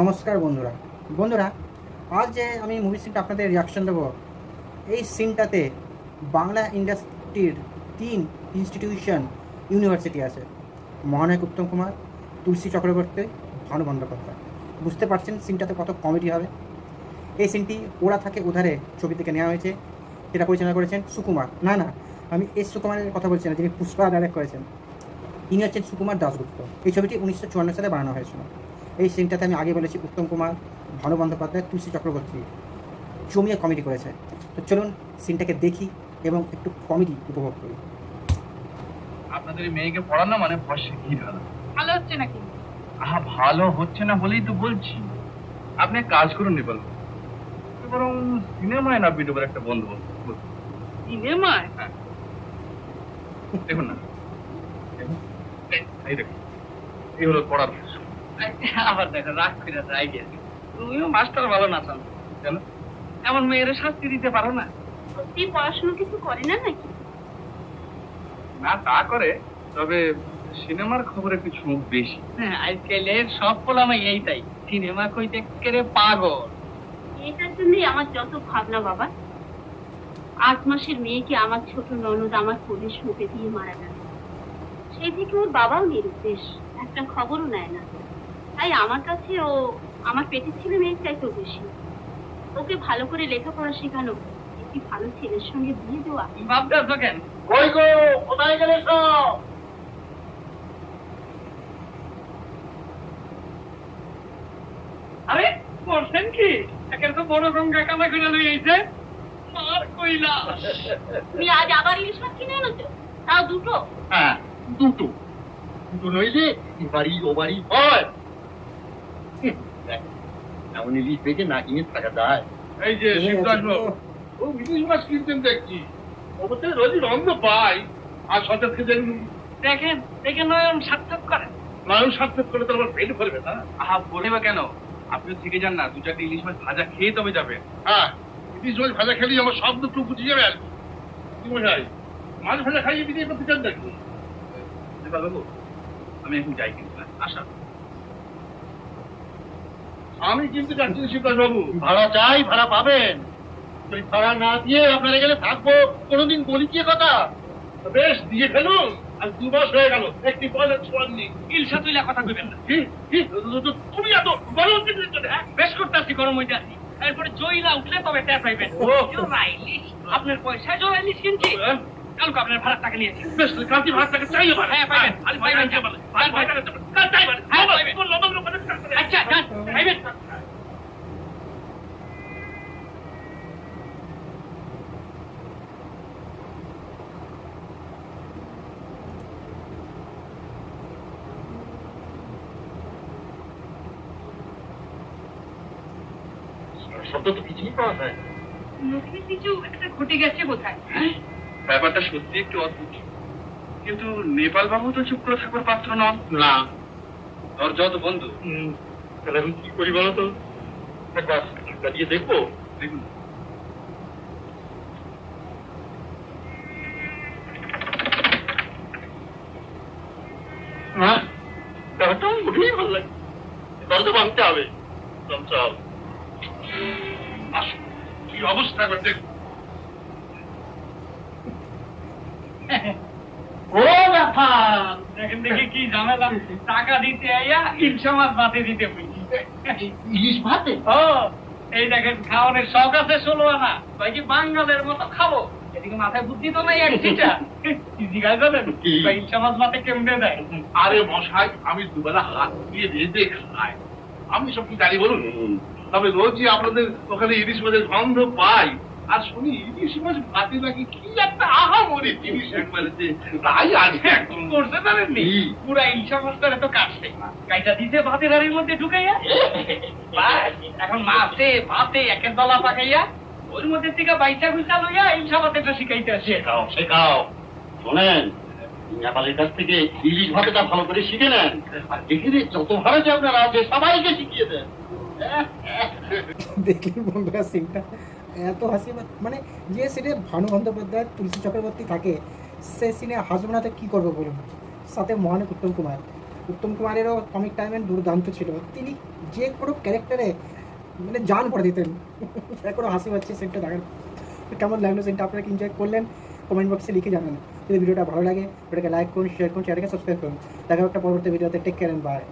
নমস্কার বন্ধুরা। বন্ধুরা, আজ যে আমি মুভি সিনটা আপনাদের রিয়াকশন দেবো, এই সিনটাতে বাংলা ইন্ডাস্ট্রির তিন ইনস্টিটিউশন ইউনিভার্সিটি আছে। মহানায়ক উত্তম কুমার, তুলসী চক্রবর্তী, ভানু বন্দ্যোপাধ্যায়। বুঝতে পারছেন সিনটাতে কত কমেডি হবে? এই সিনটি ওরা থাকে উধারে ছবি থেকে নেওয়া হয়েছে। যেটা পরিচালনা করেছেন সুকুমার। না না, আমি এস সুকুমারের কথা বলছি না, যিনি পুষ্পা ডাইরেক্ট করেছেন। ইনি হচ্ছেন সুকুমার দাশগুপ্ত। এই ছবিটি উনিশশো চুয়ান্ন সালে বানানো হয়েছিল। এই সিনটাতে আমি আগে বলেছি উত্তম কুমার ভানু বন্দ্যোপাধ্যায় তুলসী চক্রবর্তী জমিয়ে কমেডি করেছে। তো চলুন সিনটাকে দেখি এবং একটু কমেডি উপভোগ করি। আপনাদের মেয়েকে পড়ানো মানে ভরসা কি ভালো? ভালো হচ্ছে নাকি? আহা ভালো হচ্ছে না বলেই তো বলছি। আপনি এক কাজ করুন নিপাল বরং সিনেমায় না বিডোবার একটা বন্ধু সিনেমায়? হ্যাঁ। দেখুন না। এই- দেখুন। এই হলো পড়ার। আবার দেখো রাগ করে রাগ তুমিও মাস্টার ভালো না চান কেন? এমন মেয়ের শাস্তি দিতে পারো না? সত্যি পড়াশোনা কিছু করে না নাকি? না তা করে তবে সিনেমার খবর একটু ঝোঁক বেশি। হ্যাঁ আজকালের সব পোলামে এইটাই। সিনেমা কইতে কেড়ে পাগল। এটার জন্যই আমার যত ভাবনা বাবা। আট মাসের মেয়েকে আমার ছোট ননদ আমার পুলিশ মুখে দিয়ে মারা গেল? সেই থেকে ওর বাবাও নিরুদ্দেশ। একটা খবরও নেয় না। তাই আমার কাছে ও আমার পেটের ছেলে মেয়ের চাইতেও বেশি। ওকে ভালো করে লেখাপড়া শেখানো একটি ভালো ছেলের সঙ্গে বিয়ে দেওয়া। ভাবতেছো কেন কই গো কোথায় গেলে সব? আরে করছেন কি? একের তো বড় গঙ্গা কামা করে লই আইছে মার কইলা তুমি আজ আবার ইলিশ মাছ কিনে এনেছো? তাও দুটো? হ্যাঁ দুটো। দুটো নইলে এ বাড়ি ও বাড়ি হয়। এমন ইলিশ পেয়েছে না কিনে থাকা যায় এই যে শিবদাস ও ইলিশ মাছ কিনতেন দেখছি। অবশ্যই রোজই রন্ধ পাই আর সতেজ খেতে দেখেন দেখে নয়ন সার্থক করেন নয়ন সার্থক করে তো আবার পেট ভরবে না। আহা বলবে কেন? আপনি থেকে যান না দু চারটে ইলিশ মাছ ভাজা খেয়ে তবে যাবেন হ্যাঁ ইলিশ মাছ ভাজা খেলেই আমার সব দুঃখ বুঝে যাবে আর কি। বোঝাই মাছ ভাজা খাইয়ে বিদায় করতে চান নাকি? বাবু আমি এখন যাই কিন্তু হ্যাঁ? আমি কিন্তু যাচ্ছি শিবদাস বাবু ভাড়া চাই ভাড়া পাবেন। ওই ভাড়া না দিয়ে আপনার এখানে থাকব কোনোদিন বলি কি কথা? বেশ দিয়ে ফেলুন আর দু মাস হয়ে গেল। একটি পয়সা ছোঁয়াননি ইলশা তুইলা কথা কইবেন না। কি? কি? তুমি এত হ্যাঁ বেশ করতে আসছি গরম হইতে আসছি এরপরে জয়লা উঠলে তবে ট্যাপ পাইবেন। আপনার পয়সায় জোরাইলিশ কিনছি হ্যাঁ? কালকে আপনার ভাড়া টাকা নিয়েছি। বেশ কালকে ভাত টাকা চাই হ্যাঁ, পাইবেন। পাইবেন। টাকা আজ ভাই টাকা কাল চাই এবার হ্যাঁ, বাবা, পাইবেন। কোন লবণ লবণের টাকা নেই। আচ্ছা যান পাইবেন শব্দ তো কিছুই পাওয়া যায় না। মুখে কিছু একটা ঘটে গেছে বোধহয়। ব্যাপারটা সত্যি একটু অদ্ভুত। কিন্তু নেপাল বাবু তো চুপ করে থাকবার পাত্র নন। না। ওর যত বন্ধু। হুম, তাহলে আমি কি করি বলো তো? একবার দিয়ে দেখব। দেখুন। হ্যাঁ? ব্যাপারটা উঠেই ভালো লাগে। দরজা ভাঙতে হবে। চল চল। আসুন কি অবস্থা একবার দেখুন। ও ব্যাপার দেখেন দেখি কি ঝামেলা। টাকা দিতে আইয়া ইলশা মাছ বাতে দিতে বুঝি ইলিশ ভাতে? ও এই দেখেন খাওয়ানোর শখ আছে ষোলো আনা ভাই কি বাঙালের মতো খাব? এদিকে মাথায় বুদ্ধি তো নাই এক চিটা জিজ্ঞাসা করেন ভাই ইলশা মাছ ভাতে কেমনে দেয়? আরে মশাই আমি দুবেলা হাত দিয়ে রেঁধে খাই। আমি সব কি জানি বলুন? তবে রোজই আপনাদের ওখানে ইলিশ মাছের গন্ধ পাই। আর শুনি ইলিশ মাছ ভাতে নাকি কি একটা আহামরি জিনিস একবারে যে তাই আছে একদম করতে পারেননি? পুরা ইলশা মাছটারে তো কাটছে কাইটা দিতে ভাতের হাড়ির মধ্যে ঢুকাইয়া? এখন মাছে ভাতে একের দলা পাকাইয়া ওর মধ্যে থেকে বাইচা গুইচা লইয়া ইলশা ভাতেটা শিখাইতে আসে। শেখাও শেখাও। শোনেন নেপালের কাছ থেকে ইলিশ ভাতেটা ভালো করে শিখে নেন। আর যেখানে যত ভাড়া আপনারা আছে সবাইকে শিখিয়ে দেন। দেখলেন বন্ধুরা সিনটা এত হাসি মানে যে সিনে ভানু বন্দ্যোপাধ্যায়, তুলসী চক্রবর্তী থাকে, সে সিনে হাসবো না তো কী করব বলুন? সাথে মহানক উত্তম কুমার। উত্তম কুমারেরও কমিক টাইমের দুর্দান্ত ছিল। তিনি যে কোনো ক্যারেক্টারে মানে জান করে দিতেন। এখনও হাসি পাচ্ছে সেটা দেখার। কেমন লাগল সেটা আপনারা এনজয় করলেন? কমেন্ট বক্সে লিখে জানান। যদি ভিডিওটা ভালো লাগে ওটাকে লাইক করুন শেয়ার করুন চ্যানেলকে সাবস্ক্রাইব করুন। দেখা একটা পরবর্তী ভিডিওতে টেক কেয়ার বাই